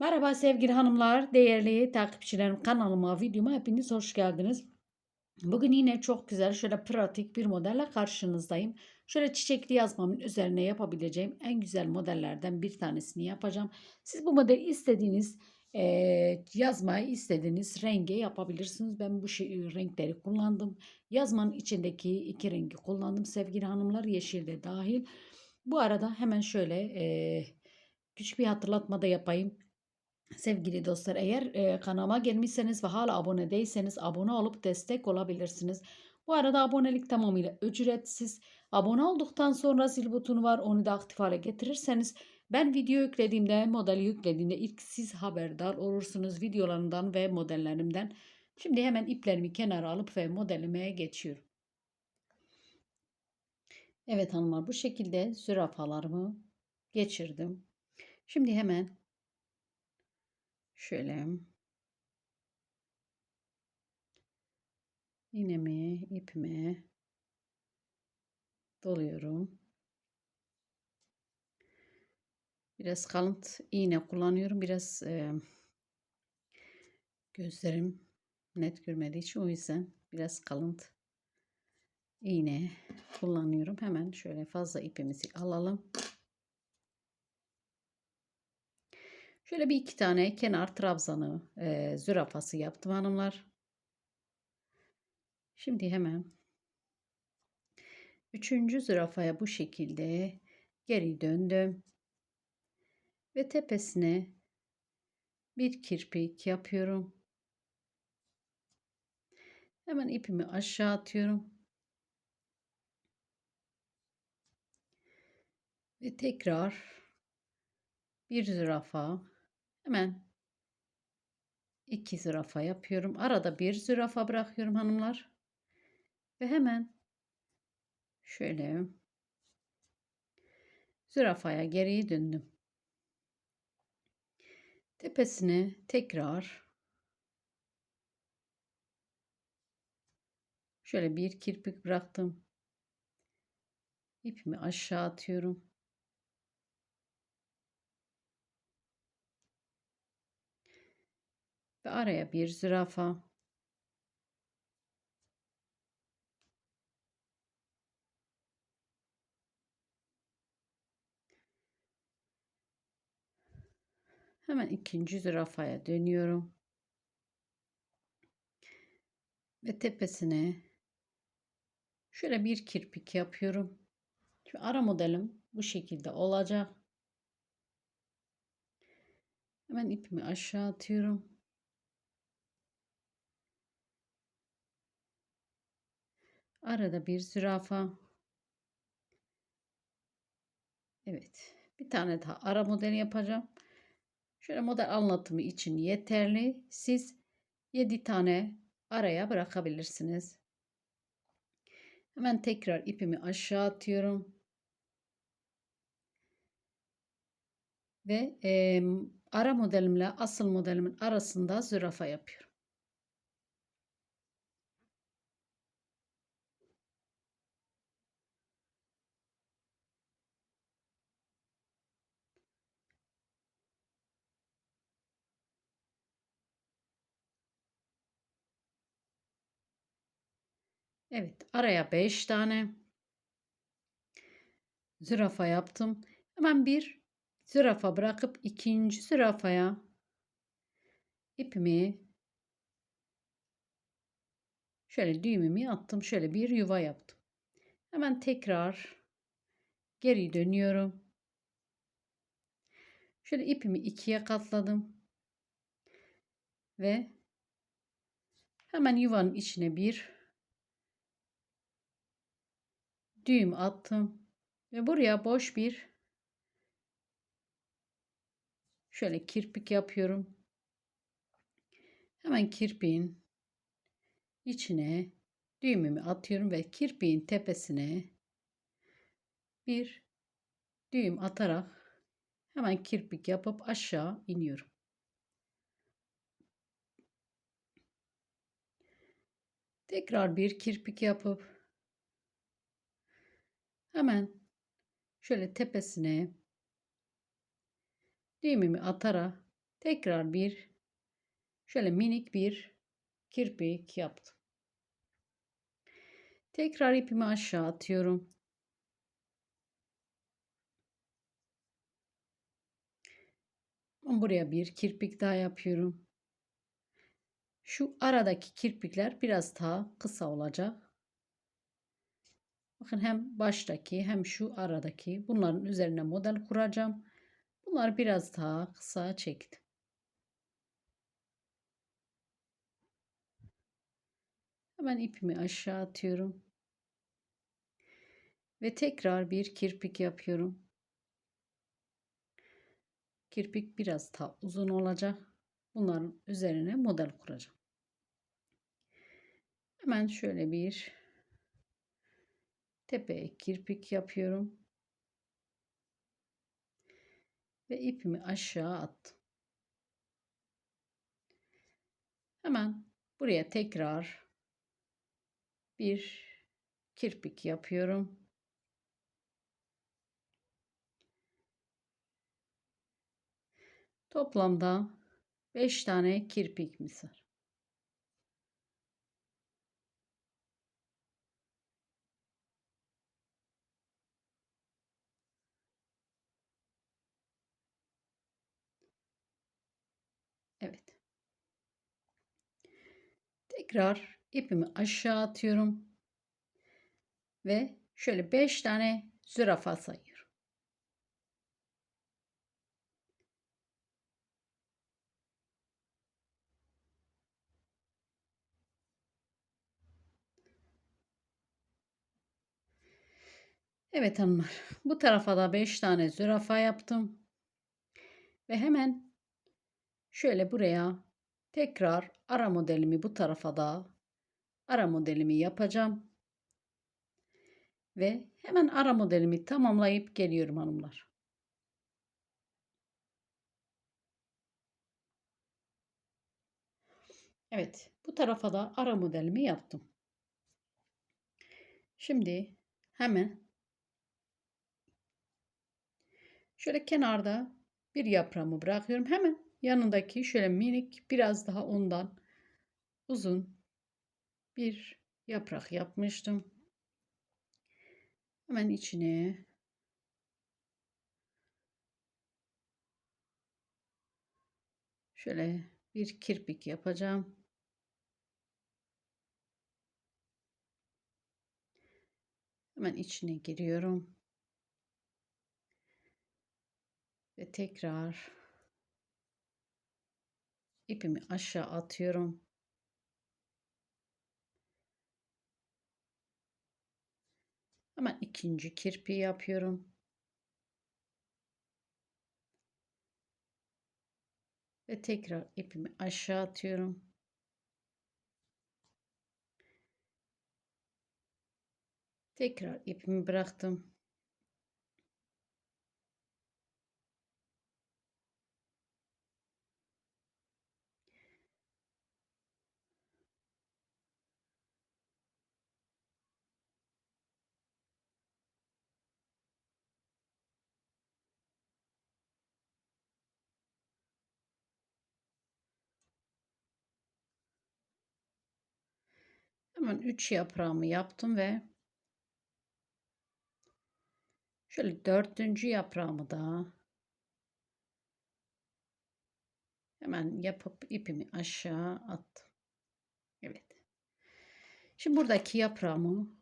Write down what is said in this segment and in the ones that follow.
Merhaba sevgili hanımlar, değerli takipçilerim kanalıma, videoma hepiniz hoş geldiniz. Bugün yine çok güzel, şöyle pratik bir modelle karşınızdayım. Şöyle çiçekli yazmamın üzerine yapabileceğim en güzel modellerden bir tanesini yapacağım. Siz bu modeli istediğiniz eee, yazmayı istediğiniz renge yapabilirsiniz. Ben bu şey, renkleri kullandım. Yazmanın içindeki iki rengi kullandım sevgili hanımlar, yeşil de dahil. Bu arada hemen şöyle eee, küçük bir hatırlatma da yapayım. Sevgili dostlar eğer e, kanalıma gelmişseniz ve hala abone değilseniz abone olup destek olabilirsiniz. Bu arada abonelik tamamıyla ücretsiz. Abone olduktan sonra zil butonu var onu da aktif hale getirirseniz ben video yüklediğimde modeli yüklediğimde ilk siz haberdar olursunuz videolarımdan ve modellerimden. Şimdi hemen iplerimi kenara alıp ve modelime geçiyorum. Evet hanımlar bu şekilde zürafalarımı geçirdim. Şimdi hemen Şöyle iğnemi ipime doluyorum. Biraz kalın iğne kullanıyorum. Biraz e, gözlerim net görmediği için o yüzden biraz kalın iğne kullanıyorum. Hemen şöyle fazla ipimizi alalım. Şöyle bir iki tane kenar trabzanı e, zürafası yaptım hanımlar. Şimdi hemen üçüncü zürafaya bu şekilde geri döndüm. Ve tepesine bir kirpik yapıyorum. Hemen ipimi aşağı atıyorum. Ve tekrar bir zürafa Hemen iki zürafa yapıyorum. Arada bir zürafa bırakıyorum hanımlar. Ve hemen şöyle zürafaya geriye döndüm. Tepesine tekrar şöyle bir kirpik bıraktım. İpimi aşağı atıyorum. Ve araya bir zürafa. Hemen ikinci zürafaya dönüyorum. Ve tepesine şöyle bir kirpik yapıyorum. Şu ara modelim bu şekilde olacak. Hemen ipimi aşağı atıyorum. Arada bir zürafa. Evet. Bir tane daha ara model yapacağım. Şöyle model anlatımı için yeterli. Siz 7 tane araya bırakabilirsiniz. Hemen tekrar ipimi aşağı atıyorum. Ve e, ara modelimle asıl modelimin arasında zürafa yapıyorum. Evet araya 5 tane zürafa yaptım. Hemen bir zürafa bırakıp ikinci zürafaya ipimi şöyle düğümümü attım. Şöyle bir yuva yaptım. Hemen tekrar geri dönüyorum. Şöyle ipimi ikiye katladım. Ve hemen yuvanın içine bir düğüm attım ve buraya boş bir şöyle kirpik yapıyorum. Hemen kirpiğin içine düğümümü atıyorum ve kirpiğin tepesine bir düğüm atarak hemen kirpik yapıp aşağı iniyorum. Tekrar bir kirpik yapıp Hemen şöyle tepesine düğümümü atarak Tekrar bir şöyle minik bir kirpik yaptım. Tekrar ipimi aşağı atıyorum. Buraya bir kirpik daha yapıyorum. Şu aradaki kirpikler biraz daha kısa olacak. Bakın hem baştaki hem şu aradaki bunların üzerine model kuracağım. Bunları biraz daha kısa çektim. Hemen ipimi aşağı atıyorum. Ve tekrar bir kirpik yapıyorum. Kirpik biraz daha uzun olacak. Bunların üzerine model kuracağım. Hemen şöyle bir tepeye kirpik yapıyorum. Ve ipimi aşağı attım. Hemen buraya tekrar bir kirpik yapıyorum. Toplamda 5 tane kirpik misar. Evet. Tekrar ipimi aşağı atıyorum. Ve şöyle 5 tane zürafa sayıyorum. Evet hanımlar. Bu tarafa da 5 tane zürafa yaptım. Ve hemen şöyle buraya tekrar ara modelimi bu tarafa da ara modelimi yapacağım. Ve hemen ara modelimi tamamlayıp geliyorum hanımlar. Evet, bu tarafa da ara modelimi yaptım. Şimdi hemen Şöyle kenarda bir yaprağımı bırakıyorum. Hemen yanındaki şöyle minik biraz daha ondan uzun bir yaprak yapmıştım. Hemen içine şöyle bir kirpik yapacağım. Hemen içine giriyorum. Ve tekrar ipimi aşağı atıyorum. Hemen ikinci kirpi yapıyorum. Ve tekrar ipimi aşağı atıyorum. Tekrar ipimi bıraktım. Hemen 3 yaprağımı yaptım ve şöyle dördüncü yaprağımı da hemen yapıp ipimi aşağı attım. Evet. Şimdi buradaki yaprağımı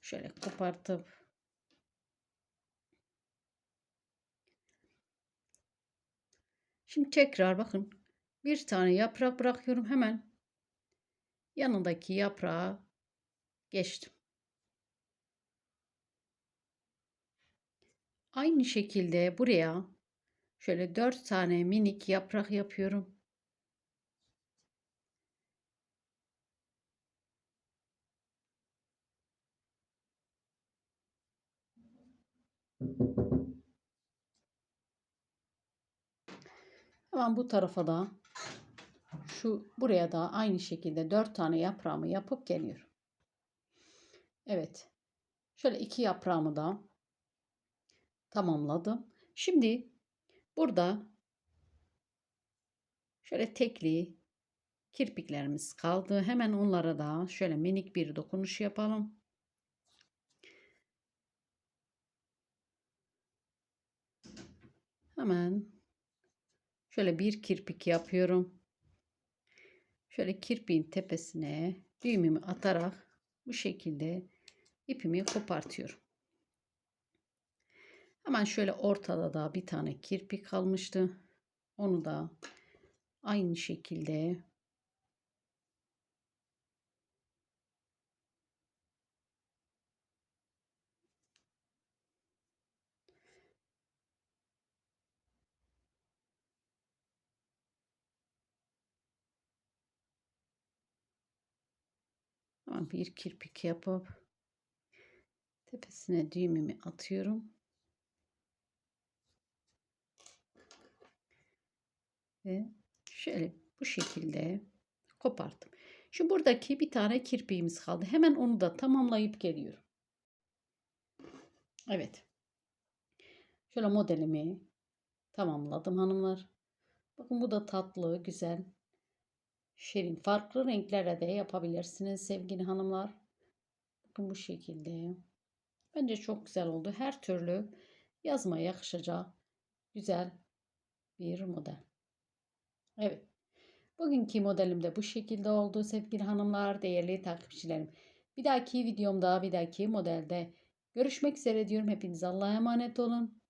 şöyle kopartıp Şimdi tekrar bakın bir tane yaprak bırakıyorum hemen yanındaki yaprağa geçtim. Aynı şekilde buraya şöyle dört tane minik yaprak yapıyorum. Hemen bu tarafa da şu buraya da aynı şekilde dört tane yaprağımı yapıp geliyorum. Evet. Şöyle iki yaprağımı da tamamladım. Şimdi burada Şöyle tekli kirpiklerimiz kaldı. Hemen onlara da şöyle minik bir dokunuş yapalım. Hemen şöyle bir kirpik yapıyorum. Şöyle kirpiğin tepesine düğümümü atarak bu şekilde ipimi kopartıyorum. Hemen şöyle ortada da bir tane kirpik kalmıştı. Onu da aynı şekilde Hemen bir kirpik yapıp tepesine düğümümü atıyorum. Ve şöyle bu şekilde koparttım. Şu buradaki bir tane kirpiğimiz kaldı. Hemen onu da tamamlayıp geliyorum. Evet. Şöyle modelimi tamamladım hanımlar. Bakın bu da tatlı, güzel, şirin. Farklı renklere de yapabilirsiniz sevgili hanımlar. Bakın bu şekilde. Bence çok güzel oldu. Her türlü yazmaya yakışacak güzel bir model. Evet. Bugünkü modelim de bu şekilde oldu sevgili hanımlar, değerli takipçilerim. Bir dahaki videomda, bir dahaki modelde görüşmek üzere diyorum. Hepiniz Allah'a emanet olun.